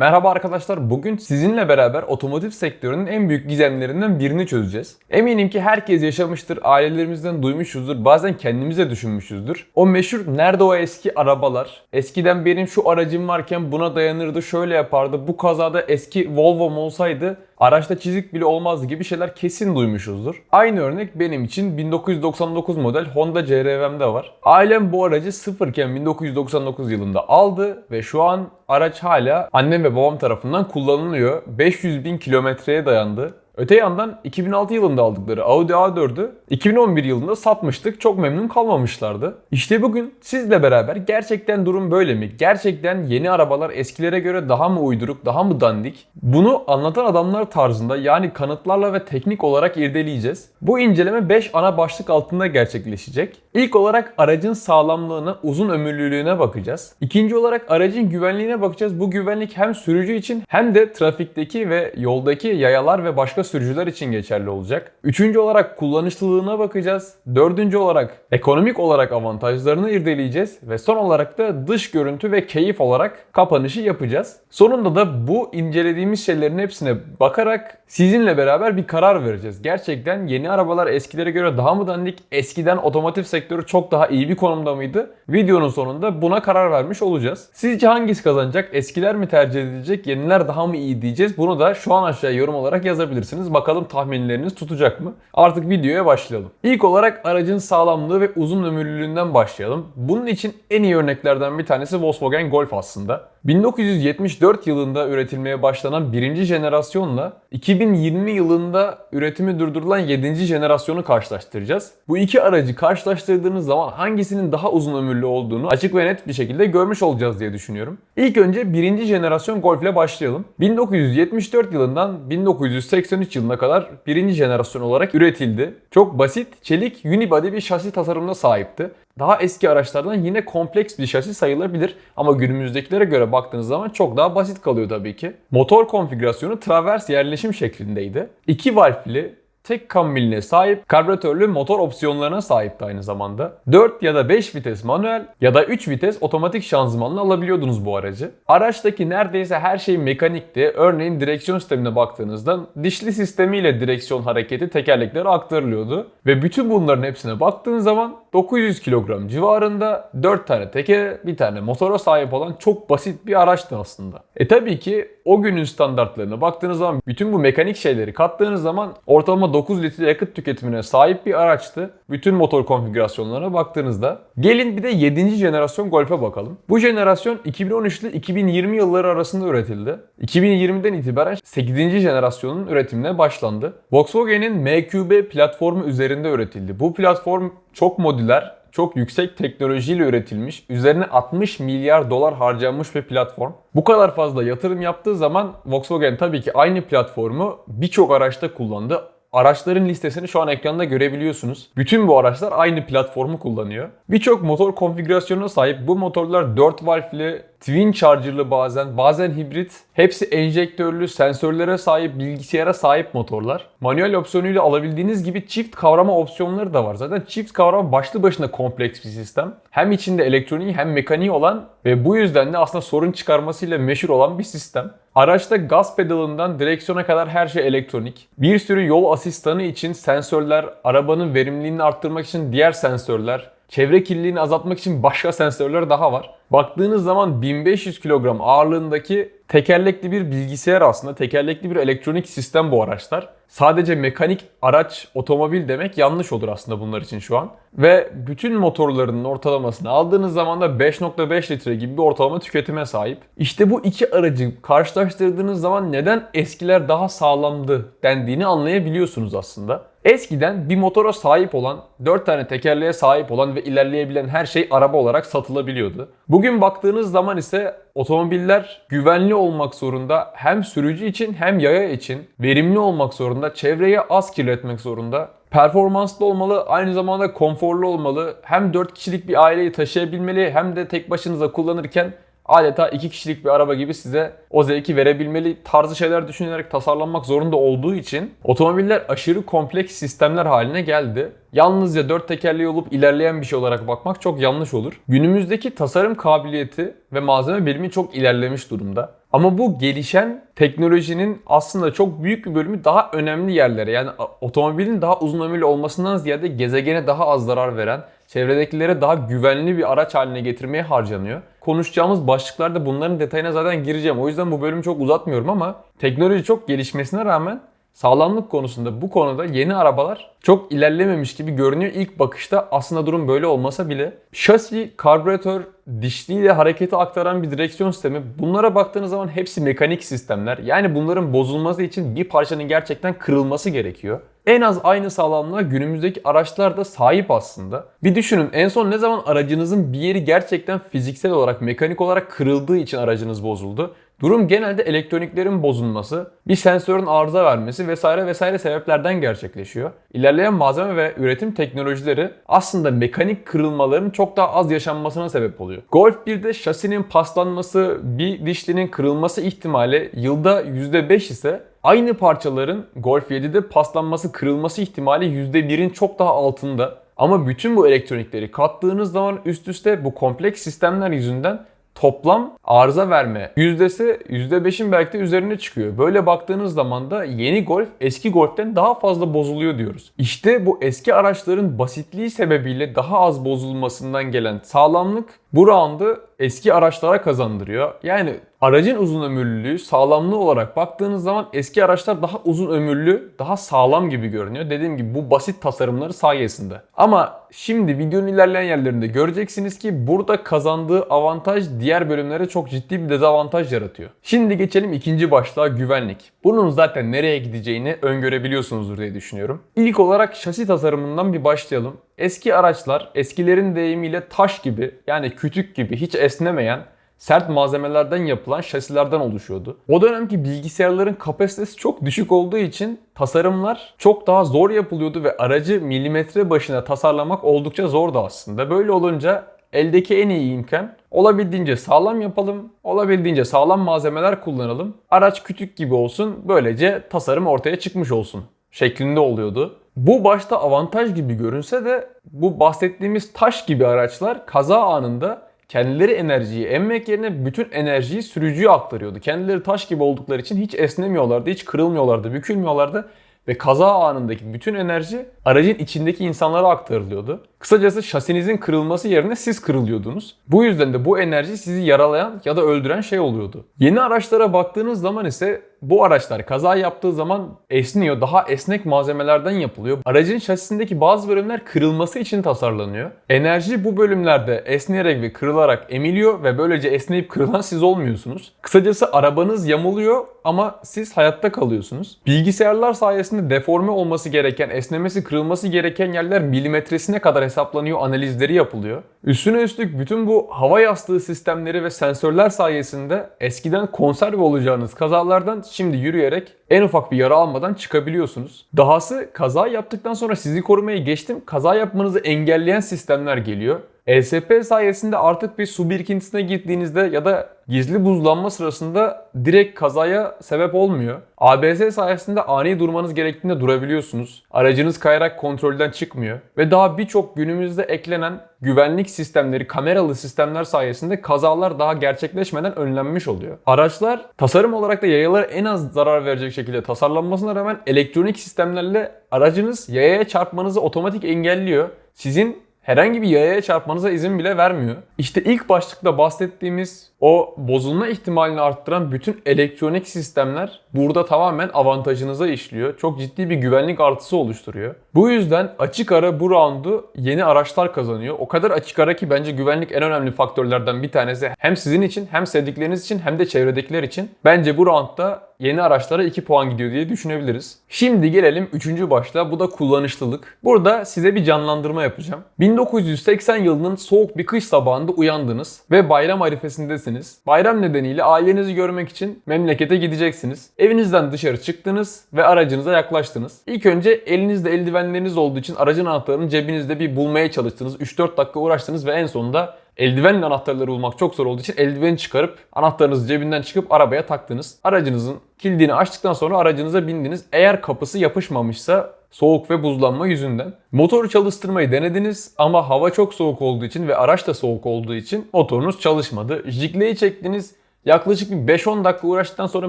Merhaba arkadaşlar. Bugün sizinle beraber otomotiv sektörünün en büyük gizemlerinden birini çözeceğiz. Eminim ki herkes yaşamıştır, ailelerimizden duymuşuzdur, bazen kendimiz de düşünmüşüzdür. O meşhur nerede o eski arabalar? Eskiden benim şu aracım varken buna dayanırdı, şöyle yapardı. Bu kazada eski Volvo'm olsaydı araçta çizik bile olmazdı gibi şeyler kesin duymuşuzdur. Aynı örnek benim için 1999 model Honda CR-V'mde var. Ailem bu aracı sıfırken 1999 yılında aldı ve şu an araç hala annem ve babam tarafından kullanılıyor. 500 bin kilometreye dayandı. Öte yandan 2006 yılında aldıkları Audi A4'ü 2011 yılında satmıştık. Çok memnun kalmamışlardı. İşte bugün sizle beraber gerçekten durum böyle mi? Gerçekten yeni arabalar eskilere göre daha mı uyduruk, daha mı dandik? Bunu anlatan adamlar tarzında yani kanıtlarla ve teknik olarak irdeleyeceğiz. Bu inceleme 5 ana başlık altında gerçekleşecek. İlk olarak aracın sağlamlığına, uzun ömürlülüğüne bakacağız. İkinci olarak aracın güvenliğine bakacağız. Bu güvenlik hem sürücü için hem de trafikteki ve yoldaki yayalar ve başka sürücüler için geçerli olacak. Üçüncü olarak kullanışlılığına bakacağız. Dördüncü olarak ekonomik olarak avantajlarını irdeleyeceğiz. Ve son olarak da dış görüntü ve keyif olarak kapanışı yapacağız. Sonunda da bu incelediğimiz şeylerin hepsine bakarak sizinle beraber bir karar vereceğiz. Gerçekten yeni arabalar eskilere göre daha mı dandik? Eskiden otomotiv sektörü çok daha iyi bir konumda mıydı? Videonun sonunda buna karar vermiş olacağız. Sizce hangisi kazanacak? Eskiler mi tercih edilecek? Yeniler daha mı iyi diyeceğiz? Bunu da şu an aşağıya yorum olarak yazabilirsiniz. Bakalım tahminleriniz tutacak mı? Artık videoya başlayalım. İlk olarak aracın sağlamlığı ve uzun ömürlülüğünden başlayalım. Bunun için en iyi örneklerden bir tanesi Volkswagen Golf aslında. 1974 yılında üretilmeye başlanan birinci jenerasyonla 2020 yılında üretimi durdurulan 7. jenerasyonu karşılaştıracağız. Bu iki aracı karşılaştırdığınız zaman hangisinin daha uzun ömürlü olduğunu açık ve net bir şekilde görmüş olacağız diye düşünüyorum. İlk önce birinci jenerasyon Golf ile başlayalım. 1974 yılından 1983 yılına kadar birinci jenerasyon olarak üretildi. Çok basit, çelik, unibody bir şasi tasarımına sahipti. Daha eski araçlardan yine kompleks bir şasi sayılabilir ama günümüzdekilere göre baktığınız zaman çok daha basit kalıyor tabii ki. Motor konfigürasyonu travers yerleşim şeklindeydi. İki valfli tek kambiline sahip karbüratörlü motor opsiyonlarına sahipti aynı zamanda. 4 ya da 5 vites manuel ya da 3 vites otomatik şanzımanla alabiliyordunuz bu aracı. Araçtaki neredeyse her şey mekanikti. Örneğin direksiyon sistemine baktığınızda dişli sistemiyle direksiyon hareketi tekerleklere aktarılıyordu. Ve bütün bunların hepsine baktığın zaman 900 kilogram civarında 4 tane teke, bir tane motora sahip olan çok basit bir araçtı aslında. E tabii ki o günün standartlarına baktığınız zaman bütün bu mekanik şeyleri kattığınız zaman ortalama 9 litre yakıt tüketimine sahip bir araçtı. Bütün motor konfigürasyonlarına baktığınızda. Gelin bir de 7. jenerasyon Golf'e bakalım. Bu jenerasyon 2013 ile 2020 yılları arasında üretildi. 2020'den itibaren 8. jenerasyonun üretimine başlandı. Volkswagen'in MQB platformu üzerinde üretildi. Bu platform çok modüler, çok yüksek teknolojiyle üretilmiş, üzerine 60 milyar dolar harcanmış bir platform. Bu kadar fazla yatırım yaptığı zaman Volkswagen tabii ki aynı platformu birçok araçta kullandı. Araçların listesini şu an ekranda görebiliyorsunuz. Bütün bu araçlar aynı platformu kullanıyor. Birçok motor konfigürasyonuna sahip bu motorlar 4 valfli, twin charger'lı bazen, bazen hibrit. Hepsi enjektörlü, sensörlere sahip, bilgisayara sahip motorlar. Manuel opsiyonuyla alabildiğiniz gibi çift kavrama opsiyonları da var. Zaten çift kavrama başlı başına kompleks bir sistem. Hem içinde elektroniği hem mekaniği olan ve bu yüzden de aslında sorun çıkarmasıyla meşhur olan bir sistem. Araçta gaz pedalından direksiyona kadar her şey elektronik. Bir sürü yol asistanı için sensörler, arabanın verimliliğini arttırmak için diğer sensörler, çevre kirliliğini azaltmak için başka sensörler daha var. Baktığınız zaman 1500 kilogram ağırlığındaki tekerlekli bir bilgisayar aslında, tekerlekli bir elektronik sistem bu araçlar. Sadece mekanik araç, otomobil demek yanlış olur aslında bunlar için şu an. Ve bütün motorlarının ortalamasını aldığınız zaman da 5.5 litre gibi bir ortalama tüketime sahip. İşte bu iki aracı karşılaştırdığınız zaman neden eskiler daha sağlamdı dendiğini anlayabiliyorsunuz aslında. Eskiden bir motora sahip olan, 4 tane tekerleğe sahip olan ve ilerleyebilen her şey araba olarak satılabiliyordu. Bugün baktığınız zaman ise otomobiller güvenli olmak zorunda. Hem sürücü için hem yaya için verimli olmak zorunda. Çevreye az kirletmek zorunda. Performanslı olmalı, aynı zamanda konforlu olmalı. Hem 4 kişilik bir aileyi taşıyabilmeli hem de tek başınıza kullanırken adeta iki kişilik bir araba gibi size o zevki verebilmeli tarzı şeyler düşünülerek tasarlanmak zorunda olduğu için otomobiller aşırı kompleks sistemler haline geldi. Yalnızca dört tekerleği olup ilerleyen bir şey olarak bakmak çok yanlış olur. Günümüzdeki tasarım kabiliyeti ve malzeme bilimi çok ilerlemiş durumda. Ama bu gelişen teknolojinin aslında çok büyük bir bölümü daha önemli yerlere yani otomobilin daha uzun ömürlü olmasından ziyade gezegene daha az zarar veren, çevredekilere daha güvenli bir araç haline getirmeye harcanıyor. Konuşacağımız başlıklarda bunların detayına zaten gireceğim. O yüzden bu bölümü çok uzatmıyorum ama teknoloji çok gelişmesine rağmen sağlamlık konusunda bu konuda yeni arabalar çok ilerlememiş gibi görünüyor. İlk bakışta aslında durum böyle olmasa bile. Şasi, karbüratör, dişliyle hareketi aktaran bir direksiyon sistemi. Bunlara baktığınız zaman hepsi mekanik sistemler. Yani bunların bozulması için bir parçanın gerçekten kırılması gerekiyor. En az aynı sağlamlığa günümüzdeki araçlar da sahip aslında. Bir düşünün en son ne zaman aracınızın bir yeri gerçekten fiziksel olarak, mekanik olarak kırıldığı için aracınız bozuldu. Durum genelde elektroniklerin bozulması, bir sensörün arıza vermesi vesaire vesaire sebeplerden gerçekleşiyor. İlerleyen malzeme ve üretim teknolojileri aslında mekanik kırılmaların çok daha az yaşanmasına sebep oluyor. Golf 1'de şasinin paslanması, bir dişlinin kırılması ihtimali yılda %5 ise aynı parçaların Golf 7'de paslanması, kırılması ihtimali %1'in çok daha altında. Ama bütün bu elektronikleri kattığınız zaman üst üste bu kompleks sistemler yüzünden toplam arıza verme yüzdesi %5'in belki de üzerine çıkıyor. Böyle baktığınız zaman da yeni Golf eski Golf'ten daha fazla bozuluyor diyoruz. İşte bu eski araçların basitliği sebebiyle daha az bozulmasından gelen sağlamlık bu roundu eski araçlara kazandırıyor. Yani aracın uzun ömürlülüğü, sağlamlığı olarak baktığınız zaman eski araçlar daha uzun ömürlü, daha sağlam gibi görünüyor. Dediğim gibi bu basit tasarımları sayesinde. Ama şimdi videonun ilerleyen yerlerinde göreceksiniz ki burada kazandığı avantaj diğer bölümlere çok ciddi bir dezavantaj yaratıyor. Şimdi geçelim ikinci başlığa güvenlik. Bunun zaten nereye gideceğini öngörebiliyorsunuzdur diye düşünüyorum. İlk olarak şasi tasarımından bir başlayalım. Eski araçlar eskilerin deyimiyle taş gibi yani kütük gibi hiç esnemeyen sert malzemelerden yapılan şasilerden oluşuyordu. O dönemki bilgisayarların kapasitesi çok düşük olduğu için tasarımlar çok daha zor yapılıyordu ve aracı milimetre başına tasarlamak oldukça zordu aslında. Böyle olunca eldeki en iyi imkan olabildiğince sağlam yapalım, olabildiğince sağlam malzemeler kullanalım. Araç kütük gibi olsun, böylece tasarım ortaya çıkmış olsun şeklinde oluyordu. Bu başta avantaj gibi görünse de bu bahsettiğimiz taş gibi araçlar kaza anında kendileri enerjiyi emmek yerine bütün enerjiyi sürücüye aktarıyordu. Kendileri taş gibi oldukları için hiç esnemiyorlardı, hiç kırılmıyorlardı, bükülmüyorlardı ve kaza anındaki bütün enerji aracın içindeki insanlara aktarılıyordu. Kısacası şasinizin kırılması yerine siz kırılıyordunuz. Bu yüzden de bu enerji sizi yaralayan ya da öldüren şey oluyordu. Yeni araçlara baktığınız zaman ise bu araçlar kaza yaptığı zaman esniyor. Daha esnek malzemelerden yapılıyor. Aracın şasisindeki bazı bölümler kırılması için tasarlanıyor. Enerji bu bölümlerde esneyerek ve kırılarak emiliyor ve böylece esneyip kırılan siz olmuyorsunuz. Kısacası arabanız yamuluyor ama siz hayatta kalıyorsunuz. Bilgisayarlar sayesinde deforme olması gereken, esnemesi, kırılması gereken yerler milimetresine kadar hesaplanıyor, analizleri yapılıyor. Üstüne üstlük bütün bu hava yastığı sistemleri ve sensörler sayesinde eskiden konserve olacağınız kazalardan şimdi yürüyerek en ufak bir yara almadan çıkabiliyorsunuz. Dahası kaza yaptıktan sonra sizi korumayı geçtim kaza yapmanızı engelleyen sistemler geliyor. ESP sayesinde artık bir su birikintisine gittiğinizde ya da gizli buzlanma sırasında direkt kazaya sebep olmuyor. ABS sayesinde ani durmanız gerektiğinde durabiliyorsunuz. Aracınız kayarak kontrolden çıkmıyor. Ve daha birçok günümüzde eklenen güvenlik sistemleri, kameralı sistemler sayesinde kazalar daha gerçekleşmeden önlenmiş oluyor. Araçlar tasarım olarak da yayalara en az zarar verecek şekilde tasarlanmasına rağmen elektronik sistemlerle aracınız yayaya çarpmanızı otomatik engelliyor. Sizin herhangi bir yayaya çarpmanıza izin bile vermiyor. İşte ilk başlıkta bahsettiğimiz o bozulma ihtimalini arttıran bütün elektronik sistemler burada tamamen avantajınıza işliyor. Çok ciddi bir güvenlik artısı oluşturuyor. Bu yüzden açık ara bu roundu yeni araçlar kazanıyor. O kadar açık ara ki bence güvenlik en önemli faktörlerden bir tanesi. Hem sizin için hem sevdikleriniz için hem de çevredekiler için. Bence bu roundda yeni araçlara 2 puan gidiyor diye düşünebiliriz. Şimdi gelelim 3. başlığa. Bu da kullanışlılık. Burada size bir canlandırma yapacağım. 1980 yılının soğuk bir kış sabahında uyandınız ve bayram arifesindesiniz. Bayram nedeniyle ailenizi görmek için memlekete gideceksiniz. Evinizden dışarı çıktınız ve aracınıza yaklaştınız. İlk önce elinizde eldivenleriniz olduğu için aracın anahtarını cebinizde bir bulmaya çalıştınız. 3-4 dakika uğraştınız ve en sonunda eldivenle anahtarları bulmak çok zor olduğu için eldiveni çıkarıp anahtarınızı cebinden çıkıp arabaya taktınız. Aracınızın kilidini açtıktan sonra aracınıza bindiniz. Eğer kapısı yapışmamışsa soğuk ve buzlanma yüzünden. Motoru çalıştırmayı denediniz ama hava çok soğuk olduğu için ve araç da soğuk olduğu için motorunuz çalışmadı. Jigleyi çektiniz. Yaklaşık bir 5-10 dakika uğraştıktan sonra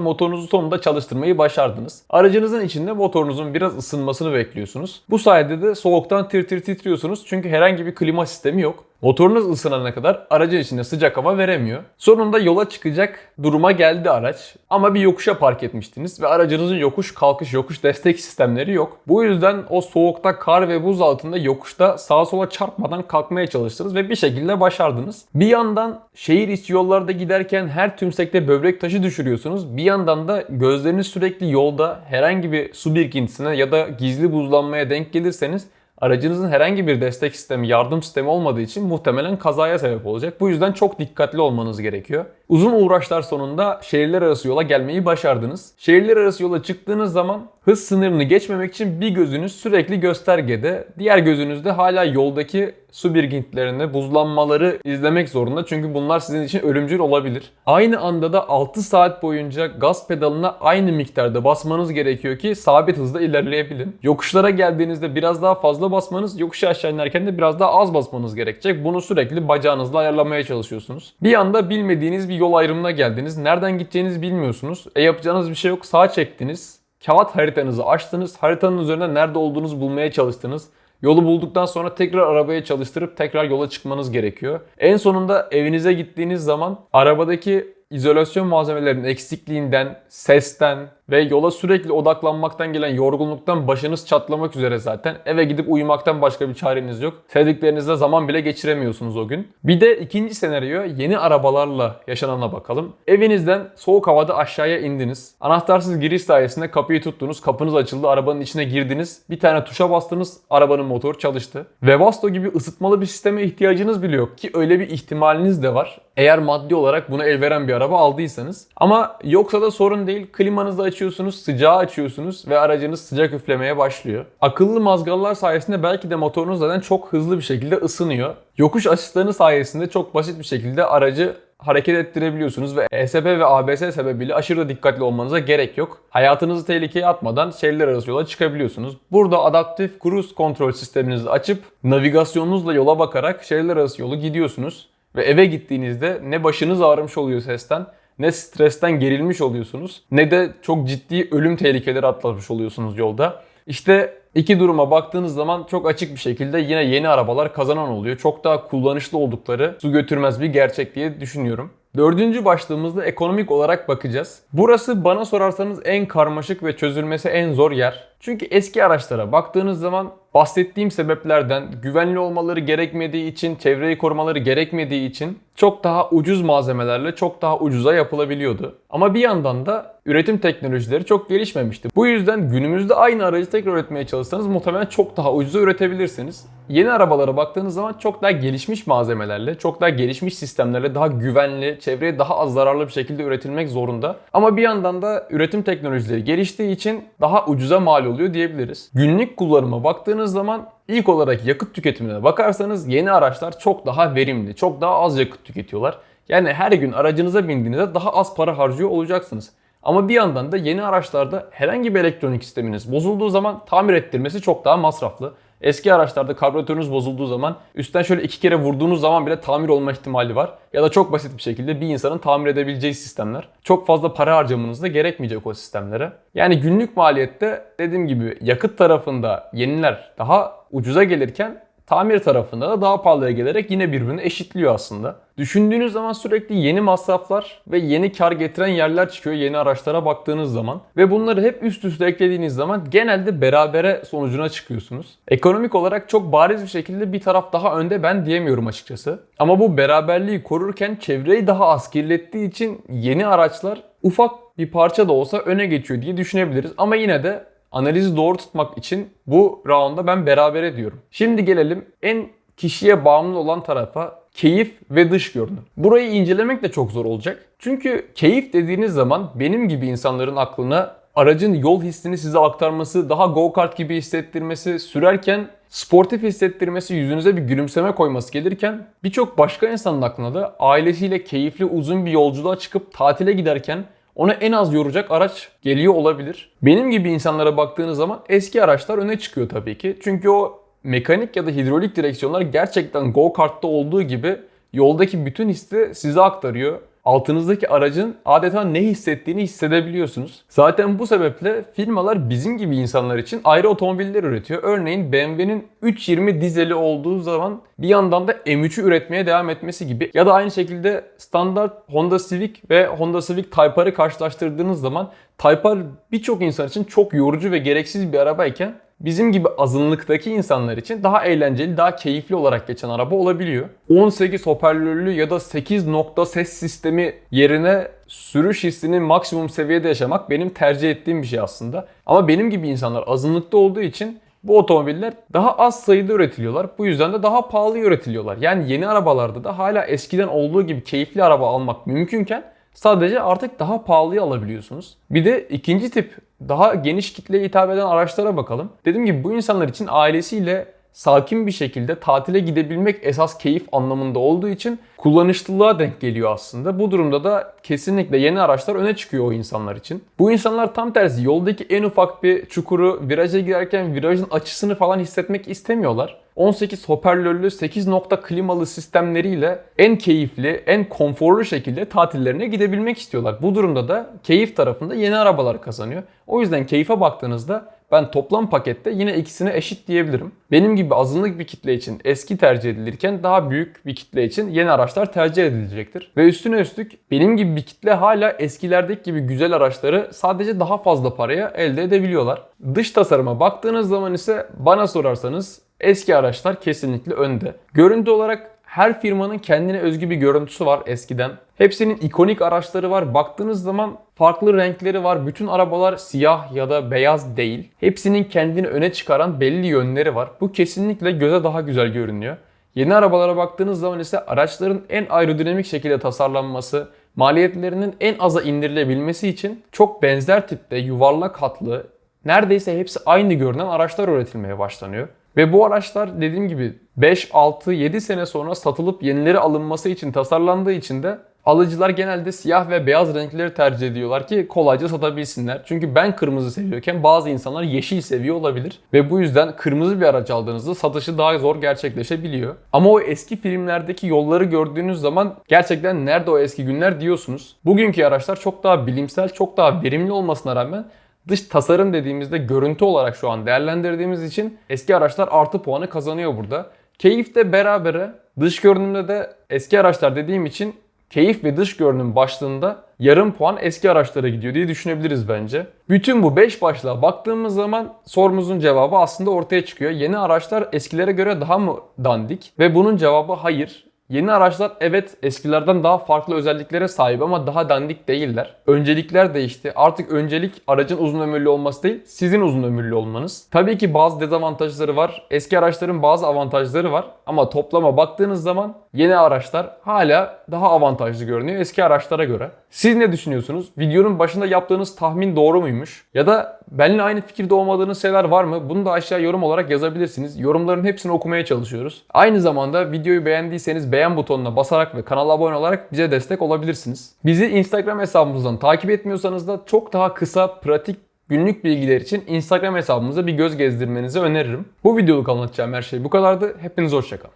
motorunuzu sonunda çalıştırmayı başardınız. Aracınızın içinde motorunuzun biraz ısınmasını bekliyorsunuz. Bu sayede de soğuktan tir tir titriyorsunuz çünkü herhangi bir klima sistemi yok. Motorunuz ısınana kadar aracın içinde sıcak hava veremiyor. Sonunda yola çıkacak duruma geldi araç. Ama bir yokuşa park etmiştiniz ve aracınızın yokuş kalkış yokuş destek sistemleri yok. Bu yüzden o soğukta kar ve buz altında yokuşta sağa sola çarpmadan kalkmaya çalıştınız ve bir şekilde başardınız. Bir yandan şehir içi yollarda giderken her tümsekte böbrek taşı düşürüyorsunuz. Bir yandan da gözleriniz sürekli yolda herhangi bir su birikintisine ya da gizli buzlanmaya denk gelirseniz aracınızın herhangi bir destek sistemi, yardım sistemi olmadığı için muhtemelen kazaya sebep olacak. Bu yüzden çok dikkatli olmanız gerekiyor. Uzun uğraşlar sonunda şehirler arası yola gelmeyi başardınız. Şehirler arası yola çıktığınız zaman hız sınırını geçmemek için bir gözünüz sürekli göstergede, diğer gözünüz de hala yoldaki su birikintilerini, buzlanmaları izlemek zorunda. Çünkü bunlar sizin için ölümcül olabilir. Aynı anda da 6 saat boyunca gaz pedalına aynı miktarda basmanız gerekiyor ki sabit hızda ilerleyebilin. Yokuşlara geldiğinizde biraz daha fazla basmanız, yokuşu aşağı inerken de biraz daha az basmanız gerekecek. Bunu sürekli bacağınızla ayarlamaya çalışıyorsunuz. Bir anda bilmediğiniz bir yol ayrımına geldiniz. Nereden gideceğinizi bilmiyorsunuz. E yapacağınız bir şey yok. Sağa çektiniz. Kağıt haritanızı açtınız. Haritanın üzerinde nerede olduğunuzu bulmaya çalıştınız. Yolu bulduktan sonra tekrar arabaya çalıştırıp tekrar yola çıkmanız gerekiyor. En sonunda evinize gittiğiniz zaman arabadaki izolasyon malzemelerinin eksikliğinden, sesten ve yola sürekli odaklanmaktan gelen yorgunluktan başınız çatlamak üzere zaten. Eve gidip uyumaktan başka bir çareniz yok. Sevdiklerinizle zaman bile geçiremiyorsunuz o gün. Bir de ikinci senaryo yeni arabalarla yaşanana bakalım. Evinizden soğuk havada aşağıya indiniz. Anahtarsız giriş sayesinde kapıyı tuttunuz. Kapınız açıldı. Arabanın içine girdiniz. Bir tane tuşa bastınız. Arabanın motoru çalıştı. Webasto gibi ısıtmalı bir sisteme ihtiyacınız bile yok ki öyle bir ihtimaliniz de var. Eğer maddi olarak buna el veren bir araba aldıysanız. Ama yoksa da sorun değil. Klimanızı açıyorsunuz, sıcağı açıyorsunuz ve aracınız sıcak üflemeye başlıyor. Akıllı mazgallar sayesinde belki de motorunuz zaten çok hızlı bir şekilde ısınıyor. Yokuş asistanı sayesinde çok basit bir şekilde aracı hareket ettirebiliyorsunuz ve ESP ve ABS sebebiyle aşırı dikkatli olmanıza gerek yok. Hayatınızı tehlikeye atmadan şehirler arası yola çıkabiliyorsunuz. Burada adaptif cruise kontrol sisteminizi açıp navigasyonunuzla yola bakarak şehirler arası yolu gidiyorsunuz. Ve eve gittiğinizde ne başınız ağrımış oluyor sesten, ne stresten gerilmiş oluyorsunuz, ne de çok ciddi ölüm tehlikeleri atlatmış oluyorsunuz yolda. İşte iki duruma baktığınız zaman çok açık bir şekilde yine yeni arabalar kazanan oluyor. Çok daha kullanışlı oldukları su götürmez bir gerçek diye düşünüyorum. Dördüncü başlığımızda ekonomik olarak bakacağız. Burası bana sorarsanız en karmaşık ve çözülmesi en zor yer. Çünkü eski araçlara baktığınız zaman bahsettiğim sebeplerden güvenli olmaları gerekmediği için, çevreyi korumaları gerekmediği için çok daha ucuz malzemelerle çok daha ucuza yapılabiliyordu. Ama bir yandan da üretim teknolojileri çok gelişmemişti. Bu yüzden günümüzde aynı aracı tekrar üretmeye çalışsanız muhtemelen çok daha ucuza üretebilirsiniz. Yeni arabalara baktığınız zaman çok daha gelişmiş malzemelerle, çok daha gelişmiş sistemlerle daha güvenli, çevreye daha az zararlı bir şekilde üretilmek zorunda. Ama bir yandan da üretim teknolojileri geliştiği için daha ucuza mal oluyor diyebiliriz. Günlük kullanıma baktığınız zaman ilk olarak yakıt tüketimine bakarsanız yeni araçlar çok daha verimli, çok daha az yakıt tüketiyorlar. Yani her gün aracınıza bindiğinizde daha az para harcıyor olacaksınız. Ama bir yandan da yeni araçlarda herhangi bir elektronik sisteminiz bozulduğu zaman tamir ettirmesi çok daha masraflı. Eski araçlarda karbüratörünüz bozulduğu zaman üstten şöyle iki kere vurduğunuz zaman bile tamir olma ihtimali var. Ya da çok basit bir şekilde bir insanın tamir edebileceği sistemler. Çok fazla para harcamanız da gerekmeyecek o sistemlere. Yani günlük maliyette dediğim gibi yakıt tarafında yeniler daha ucuza gelirken tamir tarafında da daha pahalıya gelerek yine birbirini eşitliyor aslında. Düşündüğünüz zaman sürekli yeni masraflar ve yeni kar getiren yerler çıkıyor yeni araçlara baktığınız zaman. Ve bunları hep üst üste eklediğiniz zaman genelde berabere sonucuna çıkıyorsunuz. Ekonomik olarak çok bariz bir şekilde bir taraf daha önde ben diyemiyorum açıkçası. Ama bu beraberliği korurken çevreyi daha az kirlettiği için yeni araçlar ufak bir parça da olsa öne geçiyor diye düşünebiliriz. Ama yine de analizi doğru tutmak için bu rounda ben berabere diyorum. Şimdi gelelim en kişiye bağımlı olan tarafa keyif ve dış görünüm. Burayı incelemek de çok zor olacak. Çünkü keyif dediğiniz zaman benim gibi insanların aklına aracın yol hissini size aktarması, daha go kart gibi hissettirmesi, sürerken sportif hissettirmesi, yüzünüze bir gülümseme koyması gelirken birçok başka insanın aklına da ailesiyle keyifli uzun bir yolculuğa çıkıp tatile giderken onu en az yoracak araç geliyor olabilir. Benim gibi insanlara baktığınız zaman eski araçlar öne çıkıyor tabii ki. Çünkü o mekanik ya da hidrolik direksiyonlar gerçekten go-kart'ta olduğu gibi yoldaki bütün hissi size aktarıyor. Altınızdaki aracın adeta ne hissettiğini hissedebiliyorsunuz. Zaten bu sebeple firmalar bizim gibi insanlar için ayrı otomobiller üretiyor. Örneğin BMW'nin 320 dizeli olduğu zaman bir yandan da M3'ü üretmeye devam etmesi gibi. Ya da aynı şekilde standart Honda Civic ve Honda Civic Type R'ı karşılaştırdığınız zaman Type R birçok insan için çok yorucu ve gereksiz bir arabayken bizim gibi azınlıktaki insanlar için daha eğlenceli, daha keyifli olarak geçen araba olabiliyor. 18 hoparlörlü ya da 8 nokta ses sistemi yerine sürüş hissini maksimum seviyede yaşamak benim tercih ettiğim bir şey aslında. Ama benim gibi insanlar azınlıkta olduğu için bu otomobiller daha az sayıda üretiliyorlar. Bu yüzden de daha pahalı üretiliyorlar. Yani yeni arabalarda da hala eskiden olduğu gibi keyifli araba almak mümkünken sadece artık daha pahalıya alabiliyorsunuz. Bir de ikinci tip daha geniş kitleye hitap eden araçlara bakalım. Dediğim gibi bu insanlar için ailesiyle sakin bir şekilde tatile gidebilmek esas keyif anlamında olduğu için kullanışlılığa denk geliyor aslında. Bu durumda da kesinlikle yeni araçlar öne çıkıyor o insanlar için. Bu insanlar tam tersi yoldaki en ufak bir çukuru viraja girerken virajın açısını falan hissetmek istemiyorlar. 18 hoparlörlü 8 nokta klimalı sistemleriyle en keyifli, en konforlu şekilde tatillerine gidebilmek istiyorlar. Bu durumda da keyif tarafında yeni arabalar kazanıyor. O yüzden keyfe baktığınızda ben toplam pakette yine ikisine eşit diyebilirim. Benim gibi azınlık bir kitle için eski tercih edilirken daha büyük bir kitle için yeni araçlar tercih edilecektir. Ve üstüne üstlük benim gibi bir kitle hala eskilerdeki gibi güzel araçları sadece daha fazla paraya elde edebiliyorlar. Dış tasarıma baktığınız zaman ise bana sorarsanız eski araçlar kesinlikle önde. Görüntü olarak her firmanın kendine özgü bir görüntüsü var eskiden. Hepsinin ikonik araçları var. Baktığınız zaman farklı renkleri var. Bütün arabalar siyah ya da beyaz değil. Hepsinin kendini öne çıkaran belli yönleri var. Bu kesinlikle göze daha güzel görünüyor. Yeni arabalara baktığınız zaman ise araçların en aerodinamik şekilde tasarlanması, maliyetlerinin en aza indirilebilmesi için çok benzer tipte yuvarlak hatlı, neredeyse hepsi aynı görünen araçlar üretilmeye başlanıyor. Ve bu araçlar dediğim gibi 5, 6, 7 sene sonra satılıp yenileri alınması için tasarlandığı için de alıcılar genelde siyah ve beyaz renkleri tercih ediyorlar ki kolayca satabilsinler. Çünkü ben kırmızı seviyorken bazı insanlar yeşil seviyor olabilir. Ve bu yüzden kırmızı bir araç aldığınızda satışı daha zor gerçekleşebiliyor. Ama o eski filmlerdeki yolları gördüğünüz zaman gerçekten nerede o eski günler diyorsunuz. Bugünkü araçlar çok daha bilimsel, çok daha verimli olmasına rağmen dış tasarım dediğimizde görüntü olarak şu an değerlendirdiğimiz için eski araçlar artı puanı kazanıyor burada. Keyif de berabere dış görünümde de eski araçlar dediğim için keyif ve dış görünüm başlığında yarım puan eski araçlara gidiyor diye düşünebiliriz bence. Bütün bu 5 başlığa baktığımız zaman sorumuzun cevabı aslında ortaya çıkıyor. Yeni araçlar eskilere göre daha mı dandik? Ve bunun cevabı hayır. Yeni araçlar evet eskilerden daha farklı özelliklere sahip ama daha dandik değiller. Öncelikler değişti. Artık öncelik aracın uzun ömürlü olması değil, sizin uzun ömürlü olmanız. Tabii ki bazı dezavantajları var. Eski araçların bazı avantajları var. Ama toplama baktığınız zaman yeni araçlar hala daha avantajlı görünüyor eski araçlara göre. Siz ne düşünüyorsunuz? Videonun başında yaptığınız tahmin doğru muymuş? Ya da benimle aynı fikirde olmadığınız şeyler var mı? Bunu da aşağı yorum olarak yazabilirsiniz. Yorumların hepsini okumaya çalışıyoruz. Aynı zamanda videoyu beğendiyseniz beğen butonuna basarak ve kanala abone olarak bize destek olabilirsiniz. Bizi Instagram hesabımızdan takip etmiyorsanız da çok daha kısa, pratik günlük bilgiler için Instagram hesabımıza bir göz gezdirmenizi öneririm. Bu videoluk anlatacağım her şey bu kadardı. Hepinize hoşçakalın.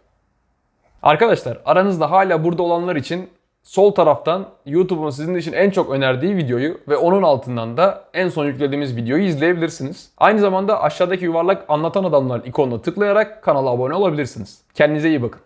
Arkadaşlar aranızda hala burada olanlar için sol taraftan YouTube'un sizin için en çok önerdiği videoyu ve onun altından da en son yüklediğimiz videoyu izleyebilirsiniz. Aynı zamanda aşağıdaki yuvarlak anlatan adamlar ikonuna tıklayarak kanala abone olabilirsiniz. Kendinize iyi bakın.